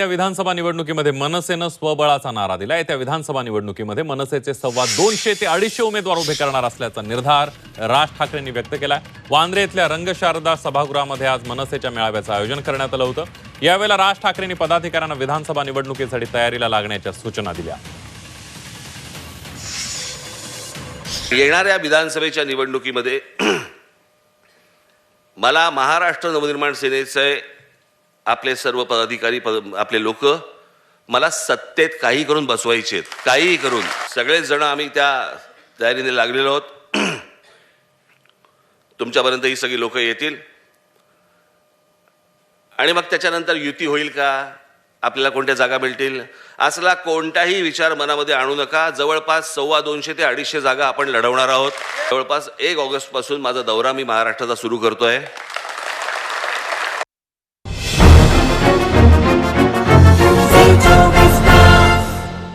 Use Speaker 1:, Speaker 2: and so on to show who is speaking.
Speaker 1: येत्या विधानसभा निवडणुकीमध्ये मनसेनं स्वबळाचा नारा दिला. येत्या विधानसभा निवडणुकीमध्ये मनसेचे सव्वा दोनशे ते अडीचशे उमेदवार उभे करणार असल्याचा निर्धार राज ठाकरेंनी व्यक्त केला वांद्रे इथल्या रंगशारदा सभागृहामध्ये आज मनसेच्या मेळाव्याचं आयोजन करण्यात आलं होतं. यावेळेला राज ठाकरेंनी पदाधिकाऱ्यांना विधानसभा निवडणुकीसाठी तयारीला लागण्याच्या सूचना दिल्या.
Speaker 2: येणाऱ्या विधानसभेच्या निवडणुकीमध्ये मला महाराष्ट्र नवनिर्माण सेनेचे आपले सर्व पदाधिकारी पद आपले लोक मला सत्तेत काही करून बसवायचे आहेत. काहीही करून. सगळेजण आम्ही त्या तयारीने लागलेलो आहोत. तुमच्यापर्यंत ही सगळी लोक येतील. आणि मग त्याच्यानंतर युती होईल का? आपल्याला कोणत्या जागा मिळतील? असला कोणताही विचार मनामध्ये आणू नका. जवळपास सव्वा दोनशे ते अडीचशे जागा आपण लढवणार आहोत. जवळपास एक ऑगस्टपासून माझा दौरा मी महाराष्ट्राचा सुरू करतोय.